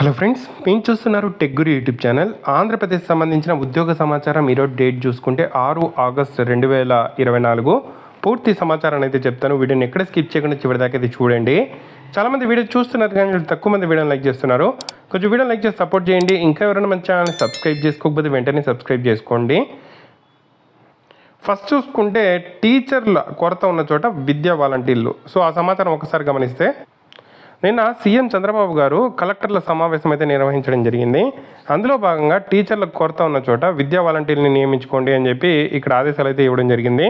Hello friends మేము చూస్తున్నారు? టెగ్గురి YouTube channel. Andhra Pradesh సంబంధించిన ఉద్యోగ సమాచారం ఈరోజు డేట్ చూసుకుంటే ఆరు ఆగస్ట్ రెండు వేల ఇరవై నాలుగు. పూర్తి సమాచారాన్ని అయితే చెప్తాను. వీడియోని ఎక్కడ స్కిప్ చేయకుండా చివరిదాకా అయితే చూడండి. చాలామంది వీడియో చూస్తున్నారు కానీ తక్కువ మంది వీడియోని లైక్ చేస్తున్నారు. కొంచెం వీడియో లైక్ చేసి సపోర్ట్ చేయండి. ఇంకా ఎవరైనా మన ఛానల్ని సబ్స్క్రైబ్ చేసుకోకపోతే వెంటనే సబ్స్క్రైబ్ చేసుకోండి. ఫస్ట్ చూసుకుంటే టీచర్ల కొరత ఉన్న చోట విద్యా వాలంటీర్లు. సో ఆ సమాచారం ఒకసారి గమనిస్తే నిన్న సీఎం చంద్రబాబు గారు కలెక్టర్ల సమావేశం అయితే నిర్వహించడం జరిగింది. అందులో భాగంగా టీచర్లకు కొరత ఉన్న చోట విద్యా వాలంటీర్ని నియమించుకోండి అని చెప్పి ఇక్కడ ఆదేశాలు అయితే ఇవ్వడం జరిగింది.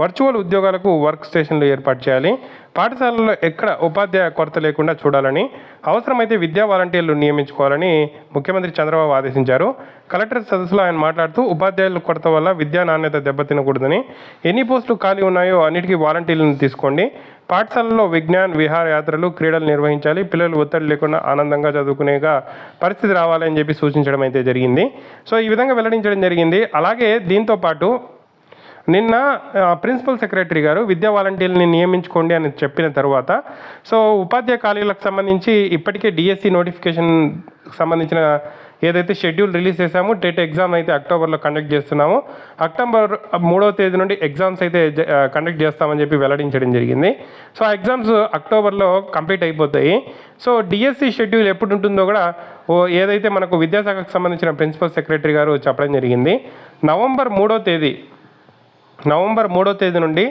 వర్చువల్ ఉద్యోగాలకు వర్క్ స్టేషన్లు ఏర్పాటు చేయాలి. పాఠశాలల్లో ఎక్కడ ఉపాధ్యాయ కొరత లేకుండా చూడాలని అవసరమైతే విద్యా వాలంటీర్లు నియమించుకోవాలని ముఖ్యమంత్రి చంద్రబాబు ఆదేశించారు. కలెక్టర్ సదస్సులో ఆయన మాట్లాడుతూ ఉపాధ్యాయుల కొరత వల్ల విద్యా నాణ్యత దెబ్బతినకూడదని ఎన్ని పోస్టులు ఖాళీ ఉన్నాయో అన్నిటికీ వాలంటీర్లను తీసుకోండి. పాఠశాలలో విజ్ఞాన్ విహారయాత్రలు క్రీడలు నిర్వహించాలి. పిల్లలు ఒత్తిడి లేకుండా ఆనందంగా చదువుకునేగా పరిస్థితి రావాలని చెప్పి సూచించడం అయితే జరిగింది. సో ఈ విధంగా వెల్లడించడం జరిగింది. అలాగే దీంతో పాటు నిన్న ప్రిన్సిపల్ సెక్రటరీ గారు విద్యా వాలంటీర్ని నియమించుకోండి అని చెప్పిన తర్వాత సో ఉపాధ్యాయ ఖాళీలకు సంబంధించి ఇప్పటికే డిఎస్సి నోటిఫికేషన్ సంబంధించిన ఏదైతే షెడ్యూల్ రిలీజ్ చేశామో టెట్ ఎగ్జామ్ అయితే అక్టోబర్లో కండక్ట్ చేస్తున్నాము. అక్టోబర్ మూడవ తేదీ నుండి ఎగ్జామ్స్ అయితే కండక్ట్ చేస్తామని చెప్పి వెల్లడించడం జరిగింది. సో ఆ ఎగ్జామ్స్ అక్టోబర్లో కంప్లీట్ అయిపోతాయి. సో డిఎస్సి షెడ్యూల్ ఎప్పుడు ఉంటుందో కూడా ఓ ఏదైతే మనకు విద్యాశాఖకు సంబంధించిన ప్రిన్సిపల్ సెక్రటరీ గారు చెప్పడం జరిగింది. నవంబర్ మూడో తేదీ నవంబర్ మూడో తేదీ నుండి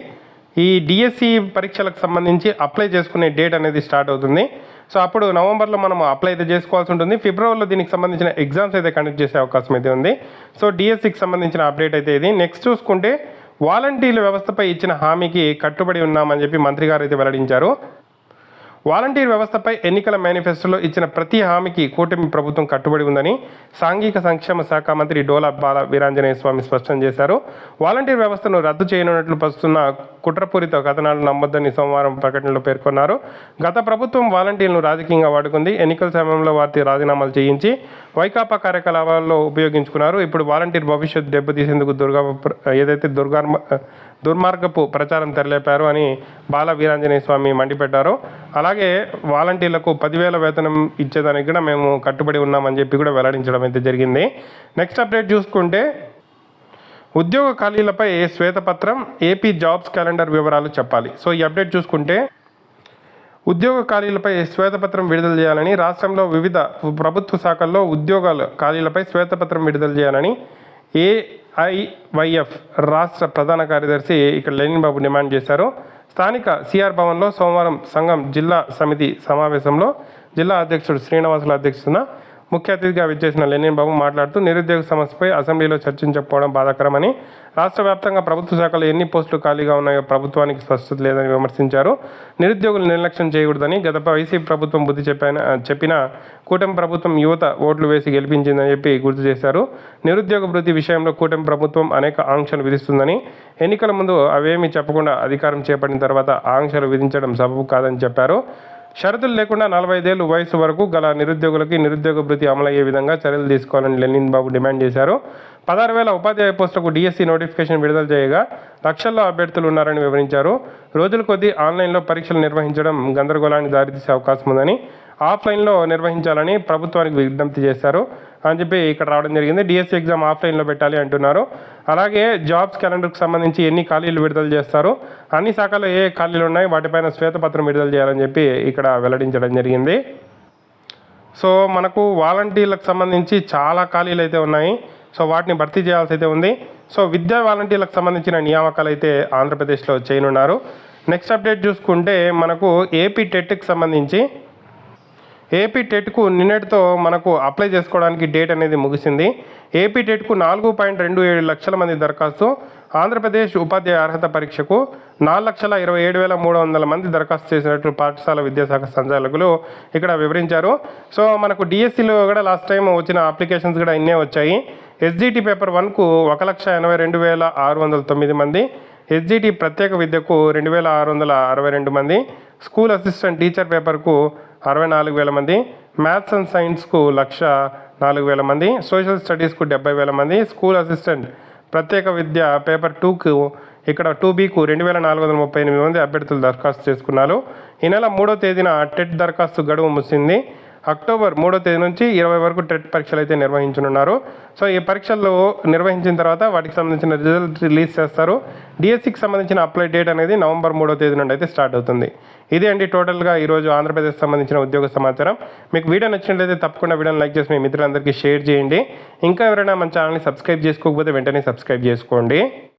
ఈ డిఎస్సి పరీక్షలకు సంబంధించి అప్లై చేసుకునే డేట్ అనేది స్టార్ట్ అవుతుంది. సో అప్పుడు నవంబర్లో మనం అప్లై అయితే చేసుకోవాల్సి ఉంటుంది. ఫిబ్రవరిలో దీనికి సంబంధించిన ఎగ్జామ్స్ అయితే కండక్ట్ చేసే అవకాశం అయితే ఉంది. సో డిఎస్సికి సంబంధించిన అప్డేట్ అయితే ఇది. నెక్స్ట్ చూసుకుంటే వాలంటీర్ల వ్యవస్థపై ఇచ్చిన హామీకి కట్టుబడి ఉన్నామని చెప్పి మంత్రి గారు అయితే వెల్లడించారు. వాలంటీర్ వ్యవస్థపై ఎన్నికల మేనిఫెస్టోలో ఇచ్చిన ప్రతి హామీకి కూటమి ప్రభుత్వం కట్టుబడి ఉందని సాంఘిక సంక్షేమ శాఖ మంత్రి డోలా బాల వీరాంజనేయ స్వామి స్పష్టం చేశారు. వాలంటీర్ వ్యవస్థను రద్దు చేయనున్నట్లు పరుస్తున్న కుట్రపూరిత కథనాలు నమ్మొద్దని సోమవారం ప్రకటనలో పేర్కొన్నారు. గత ప్రభుత్వం వాలంటీర్లను రాజకీయంగా వాడుకుంది. ఎన్నికల సమయంలో వారికి రాజీనామాలు చేయించి వైకాపా కార్యకలాపాల్లో ఉపయోగించుకున్నారు. ఇప్పుడు వాలంటీర్ భవిష్యత్తు దెబ్బతీసేందుకు దుర్గా ఏదైతే దుర్గార్మ దుర్మార్గపు ప్రచారం తెరలేపారు అని బాల వీరాంజనేయ స్వామి మండిపెట్టారు. అలాగే వాలంటీర్లకు పదివేల వేతనం ఇచ్చేదానికి కూడా మేము కట్టుబడి ఉన్నామని చెప్పి కూడా వెల్లడించడం అయితే జరిగింది. నెక్స్ట్ అప్డేట్ చూసుకుంటే ఉద్యోగ ఖాళీలపై శ్వేతపత్రం ఏపీ జాబ్స్ క్యాలెండర్ వివరాలు చెప్పాలి. సో ఈ అప్డేట్ చూసుకుంటే ఉద్యోగ ఖాళీలపై శ్వేతపత్రం విడుదల చేయాలని రాష్ట్రంలో వివిధ ప్రభుత్వ శాఖల్లో ఉద్యోగాల ఖాళీలపై శ్వేతపత్రం విడుదల చేయాలని ఏఐవైఎఫ్ రాష్ట్ర ప్రధాన కార్యదర్శి ఇక్కడ లెనిన్ బాబు డిమాండ్ చేశారు. స్థానిక సిఆర్ భవన్లో సోమవారం సంఘం జిల్లా సమితి సమావేశంలో జిల్లా అధ్యక్షుడు శ్రీనివాసుల అధ్యక్షతన ముఖ్య అతిథిగా విచ్చేసిన లెనిన్ బాబు మాట్లాడుతూ నిరుద్యోగ సమస్యపై అసెంబ్లీలో చర్చించకపోవడం బాధాకరమని రాష్ట్ర వ్యాప్తంగా ప్రభుత్వ శాఖలు ఎన్ని పోస్టులు ఖాళీగా ఉన్నాయో ప్రభుత్వానికి స్పష్టత లేదని విమర్శించారు. నిరుద్యోగులు నిర్లక్ష్యం చేయకూడదని గత వైసీపీ ప్రభుత్వం బుద్ధి చెప్పిన చెప్పిన కూటమి ప్రభుత్వం యువత ఓట్లు వేసి గెలిపించిందని చెప్పి గుర్తు చేశారు. నిరుద్యోగ వృద్ధి విషయంలో కూటమి ప్రభుత్వం అనేక ఆంక్షలు విధిస్తుందని ఎన్నికల ముందు అవేమీ చెప్పకుండా అధికారం చేపట్టిన తర్వాత ఆంక్షలు విధించడం సబబు కాదని చెప్పారు. షరతులు లేకుండా నలభై ఐదేళ్ళు వయసు వరకు గల నిరుద్యోగులకి నిరుద్యోగ భృతి అమలయ్యే విధంగా చర్యలు తీసుకోవాలని లెనిన్ బాబు డిమాండ్ చేశారు. పదహారు వేల ఉపాధ్యాయ పోస్టులకు డిఎస్సి నోటిఫికేషన్ విడుదల చేయగా లక్షల్లో అభ్యర్థులు ఉన్నారని వివరించారు. రోజుల కొద్దీ ఆన్లైన్లో పరీక్షలు నిర్వహించడం గందరగోళానికి దారితీసే అవకాశం ఉందని ఆఫ్లైన్లో నిర్వహించాలని ప్రభుత్వానికి విజ్ఞప్తి చేశారు. అని చెప్పి ఇక్కడ రావడం జరిగింది. డిఎస్సి ఎగ్జామ్ ఆఫ్లైన్లో పెట్టాలి అంటున్నారు. అలాగే జాబ్స్ క్యాలెండర్కి సంబంధించి ఎన్ని ఖాళీలు విడుదల చేస్తారు? అన్ని శాఖల్లో ఏ ఏ ఖాళీలు ఉన్నాయి? వాటిపైన శ్వేతపత్రం విడుదల చేయాలని చెప్పి ఇక్కడ వెల్లడించడం జరిగింది. సో మనకు వాలంటీర్లకు సంబంధించి చాలా ఖాళీలు అయితే ఉన్నాయి. సో వాటిని భర్తీ చేయాల్సి అయితే ఉంది. సో విద్యా వాలంటీర్లకు సంబంధించిన నియామకాలు అయితే ఆంధ్రప్రదేశ్లో చేయనున్నారు. నెక్స్ట్ అప్డేట్ చూసుకుంటే మనకు ఏపీ టెట్కి సంబంధించి ఏపీ టెట్కు నిన్నటితో మనకు అప్లై చేసుకోవడానికి డేట్ అనేది ముగిసింది. ఏపీ టెట్కు నాలుగు పాయింట్ రెండు ఏడు లక్షల మంది దరఖాస్తు. ఆంధ్రప్రదేశ్ ఉపాధ్యాయ అర్హత పరీక్షకు నాలుగు లక్షల ఇరవై ఏడు వేల మూడు వందల మంది దరఖాస్తు చేసినట్లు పాఠశాల విద్యాశాఖ సంచాలకులు ఇక్కడ వివరించారు. సో మనకు డిఎస్సిలో కూడా లాస్ట్ టైం వచ్చిన అప్లికేషన్స్ కూడా ఇన్నే వచ్చాయి. ఎస్జిటి పేపర్ వన్కు ఒక లక్ష ఎనభై రెండు వేల ఆరు వందల తొమ్మిది మంది. ఎస్జిటి ప్రత్యేక విద్యకు రెండు వేల ఆరు వందల అరవై రెండు మంది. స్కూల్ అసిస్టెంట్ టీచర్ పేపర్కు అరవై నాలుగు వేల మంది. మ్యాథ్స్ అండ్ సైన్స్కు లక్ష నాలుగు వేల మంది. సోషల్ స్టడీస్కు డెబ్బై వేల మంది. స్కూల్ అసిస్టెంట్ ప్రత్యేక విద్య పేపర్ టూకు ఇక్కడ టూ బీకు రెండు వేల నాలుగు వందల ముప్పై ఎనిమిది మంది అభ్యర్థులు దరఖాస్తు చేసుకున్నారు. ఈ నెల మూడో తేదీన టెట్ దరఖాస్తు గడువు ముసింది అక్టోబర్ మూడో తేదీ నుంచి ఇరవై వరకు టెట్ పరీక్షలు అయితే నిర్వహించనున్నారు. సో ఈ పరీక్షలు నిర్వహించిన తర్వాత వాటికి సంబంధించిన రిజల్ట్ రిలీజ్ చేస్తారు. డిఎస్సికి సంబంధించిన అప్లై డేట్ అనేది నవంబర్ మూడో తేదీ నుండి అయితే స్టార్ట్ అవుతుంది. ఇదే అండి టోటల్గా ఈరోజు ఆంధ్రప్రదేశ్ సంబంధించిన ఉద్యోగ సమాచారం. మీకు వీడియో నచ్చినట్లయితే తప్పకుండా వీడియోని లైక్ చేసి మీ మిత్రులందరికీ షేర్ చేయండి. ఇంకా ఎవరైనా మన ఛానల్ని సబ్స్క్రైబ్ చేసుకోకపోతే వెంటనే సబ్స్క్రైబ్ చేసుకోండి.